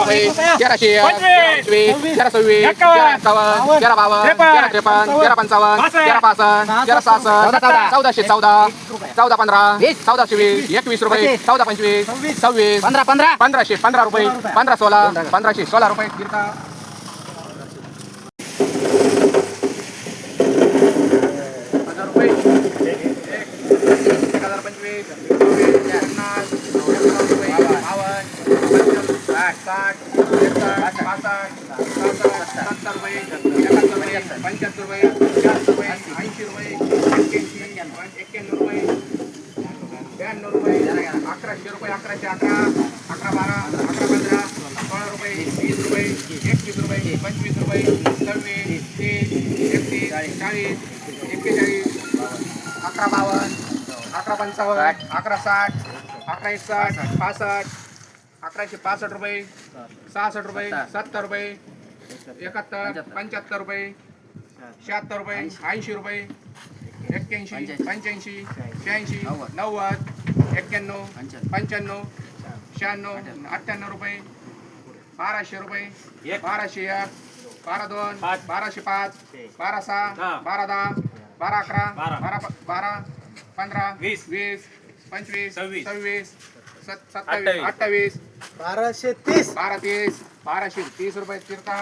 रुपये तेराशे पंचवीस. तेरा सव्वीस. तेरा एक्कावन्न. तेरा बावन्न त्रेपन्न. तेरा त्रेपन्न. तेरा पंचावन्न. तेरा पासष्ट तेरा सहासष्ट चौदाशे चौदा चौदा पंधरा चौदाशे वीस. एकवीस रुपये चौदा पंचवीस सव्वीस. पंधरा पंधरा. पंधराशे पंधरा रुपये पंधरा सोळा पंधराशे सोळा रुपये. पंचवीस. साठ साठ एकसष्ट पासष्ट सहासष्ट सत्तर रुपये एकाहत्तर रुपये पंच्याहत्तर रुपये शहात्तर रुपये ऐंशी रुपये एक्क्याऐंशी एक्क्याण्णव रुपये ब्याण्णव रुपये अकराशे रुपये अकराशे अकरा अकरा बारा अकरा पंधरा सोळा रुपये वीस रुपये एकवीस रुपये पंचवीस रुपये सव्वीस तीस एकतीस चाळीस एक्केचाळीस अकरा बावन्न अकरा पंचावन्न अकरा साठ अकरा एकसष्ट पासष्ट. अकराशे पासष्ट रुपये सहासष्ट रुपये सत्तर रुपये एकाहत्तर पंच्याहत्तर रुपये शहात्तर रुपये ऐंशी रुपये एक्क्याऐंशी पंच्याऐंशी शहाऐंशी नव्वद एक्क्याण्णव पंच्याण्णव शहाण्णव अठ्ठ्याण्णव रुपये बाराशे रुपये बाराशे एक बारा दोन. बाराशे पाच बारा सहा. बारा दहा बारा अकरा बारा. बारा पंधरा वीस. वीस पंचवीस सव्वीस. सव्वीस सत- सत्तावीस अठ्ठावीस. बाराशे तीस बारा तीस बाराशे तीस रुपये तीर्था.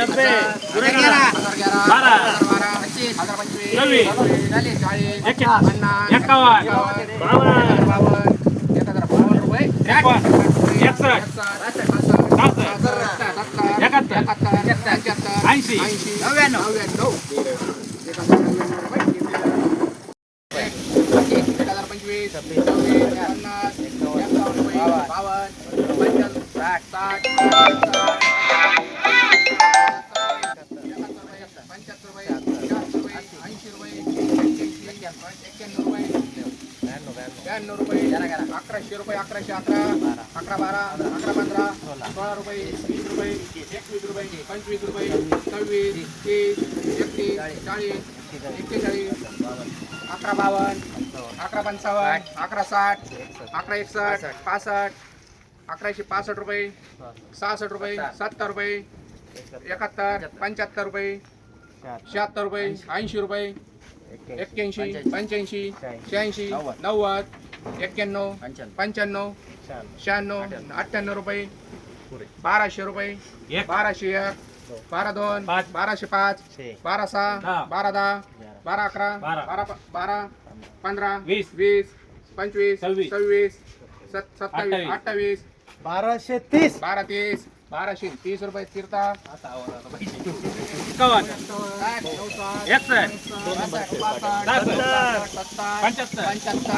हजार ग्यारा बारा. हजार बारा हजार पंचवीस. चाळीस चाळीस. पन्नास. एकावन्न. बावन्न. बावन्न एक हजार बावन्न रुपये एकाहत्तर. ऐंशी. ऐंशी, नव्याण्णव. नव्याण्णव. एक हजार नव्याण्णव रुपये. एक हजार पंचवीस पन्नास एकावन्न रुपये बावन्न पंच्याण्णव साठ साठ पंच्याहत्तर रुपये शहात्तर रुपये ऐंशी रुपये एक्क्याऐंशी एक्क्याण्णव रुपये ब्याण्णव रुपये अकराशे रुपये अकराशे अकरा अकरा बारा अकरा पंधरा सोळा रुपये वीस रुपये एकवीस रुपये पंचवीस रुपये सव्वीस तीस एकतीस चाळीस एक्केचाळीस अकरा बावन्न अकरा पंचावन्न अकरा साठ अकरा एकसष्ट पासष्ट अकराशे पासष्ट रुपये सहासष्ट रुपये सत्तर रुपये एकाहत्तर पंच्याहत्तर रुपये शहात्तर रुपये ऐंशी रुपये एक्क्याऐंशी पंच्याऐंशी शहाऐंशी नव्वद एक्क्याण्णव पंच्याण्णव शहाण्णव अठ्ठ्याण्णव रुपये बाराशे रुपये. बाराशे एक बारा दोन. बाराशे पाच बारा सहा. बारा दहा बारा अकरा बारा. बारा पंधरा वीस. वीस पंचवीस सव्वीस. सव्वीस सत- सत्तावीस अठ्ठावीस. बाराशे तीस. बारा तीस. बाराशे तीस रुपये तीर्था.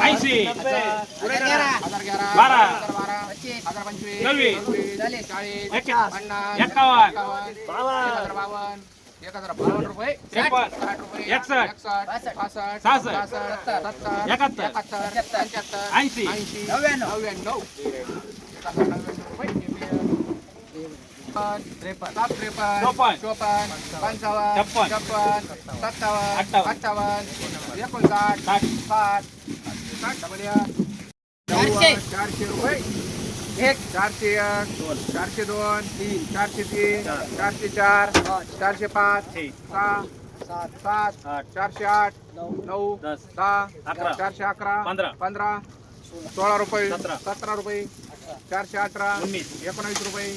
ऐंशी. हजार ग्यारा. बारा. हजार बारा. हजार पंचवीस. सव्वीस, चाळीस. पन्नास. एक्कावन्न. एक्कावन्न, एक हजार बावन्न. एक हजार बावन्न रुपये. साठ रुपये. एकसष्ट. एकसष्ट. पासष्ट. सहासष्ट. सत्तर. एकाहत्तर. एकाहत्तर. पंच्याहत्तर. ऐंशी. ऐंशी. नव्याण्णव. नव्याण्णव. त्रेपन्न चोपन्न. पंचावन्न सत्तावन्न अठ्ठावन्न. एकोणसाठ साठ. साठ साठ डबल एक. चारशे. रुपये एक चारशे एक चारशे दोन तीन चारशे तीन चारशे चार चारशे पाच सहा सात सात चारशे आठ नऊ. दहा. चारशे अकरा पंधरा. पंधरा सोळा रुपये. सतरा रुपये चारशे अठरा. एकोणावीस रुपये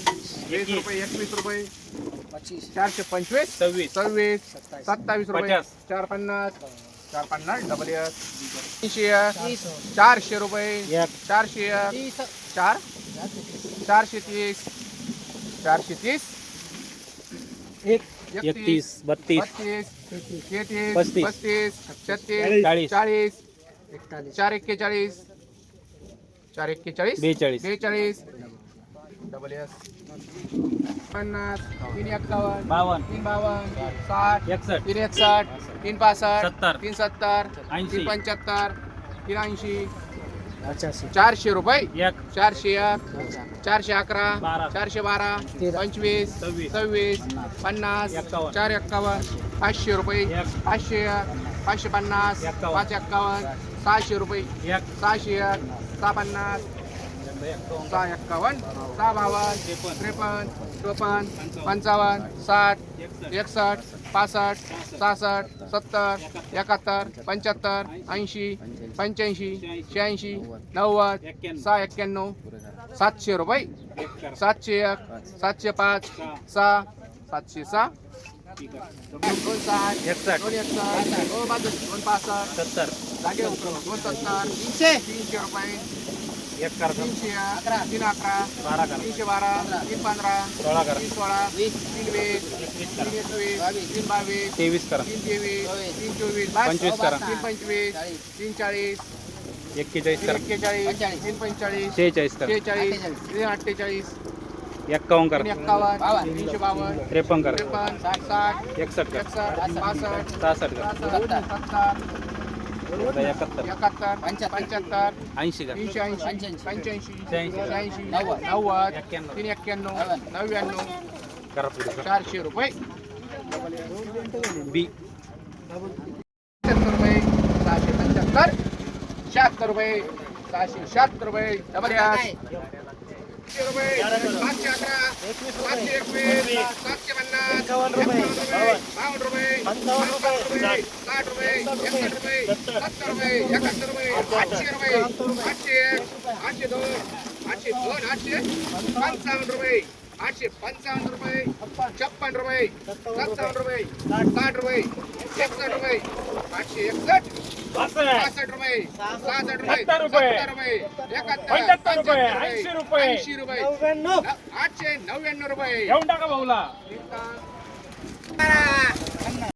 वीस रुपये एकवीस रुपये पच्चीस. चारशे पंचवीस सव्वीस. सव्वीस सत्तावीस. रुपये पचास. चार पन्नास चार पन्नास डबल एक तीनशे चारशे रुपये चारशे चार चारशे तीस चारशे तीस. एक. एकतीस बत्तीस. बत्तीस तेहतीस पस्तीस. छत्तीस चाळीस. चाळीस चार एक्केचाळीस चार एक्केचाळीस बेचाळीस. बेचाळीस. Double S. पन्नास. तीन एक्कावन्न. बावन्न तीन बावन्न साठ. एकसष्ट. तीन एकसष्ट. तीन पासष्ट. सत्तर. तीन सत्तर. ऐंशी. तीन पंच्याहत्तर. तीन ऐंशी. पचासी. चारशे रुपये. एक. चारशे एक. चारशे अकरा. चारशे बारा. तेरा. पंचवीस. सव्वीस. सव्वीस. पन्नास. एक्कावन्न. चार एक्कावन्न. पाचशे रुपये. एक. पाचशे एक. पाचशे पन्नास. एक्कावन्न. पाच एक्कावन्न. सहाशे रुपये. एक. सहाशे एक सहा पन्नास सहा एक्कावन्न सहा बावन्न त्रेपन्न चोपन्न पंचावन्न साठ एकसष्ट पासष्ट सहासष्ट सत्तर एकाहत्तर पंच्याहत्तर ऐंशी पंच्याऐंशी शहाऐंशी नव्वद सहा एक्क्याण्णव सातशे रुपये. सातशे एक सातशे पाच सहा सातशे सहा. दोन साठ एकसष्ट दोन एकसष्ट दोन तीन अकरा तीन पंधरा सोळा करा तीन सोळा चाळीस तीन पंचेचाळीस शेहेचाळीस शेहेचाळीस अठ्ठेचाळीस एक्कावन्न करा. एक्कावन्न तीनशे बावन्न त्रेपन्न करा. त्रेपन्न साठ एकसष्ट करा. एकसष्ट पासष्ट सहासष्ट करा. सत्तर आता एकाहत्तर. एकाहत्तर पंच्याहत्तर ऐंशी करा. तीनशे ऐंशी पंच्याऐंशी. शहाऐंशी. नव्वद एक्क्याण्णव. तीन एक्क्याण्णव नव्याण्णव करा पुढे करा. चारशे रुपये. बी. पंच्याहत्तर रुपये सहाशे पंच्याहत्तर शहात्तर रुपये सहाशे शहात्तर रुपये. डबल सातशे रुपये सातशे अकरा सातशे एकवीस सातशे पन्नास एकावन्न रुपये बावन्न रुपये पंचावन्न रुपये साठ रुपये एकसष्ट रुपये सत्तर रुपये एकाहत्तर रुपये आठशे रुपये आठशे एक आठशे दोन आठशे दोन आठशे पंचावन्न रुपये आठशे पंचावन्न रुपये छप्पन रुपये सत्तावन्न रुपये साठ रुपये एकसष्ट रुपये आठशे एकसष्ट पासष्ट रुपये सहासष्ट रुपये सत्तर रुपये. एकाहत्तर रुपये, ऐंशी रुपये. ऐंशी रुपये आठशे नव्याण्णव रुपये घेऊन टाका भाऊला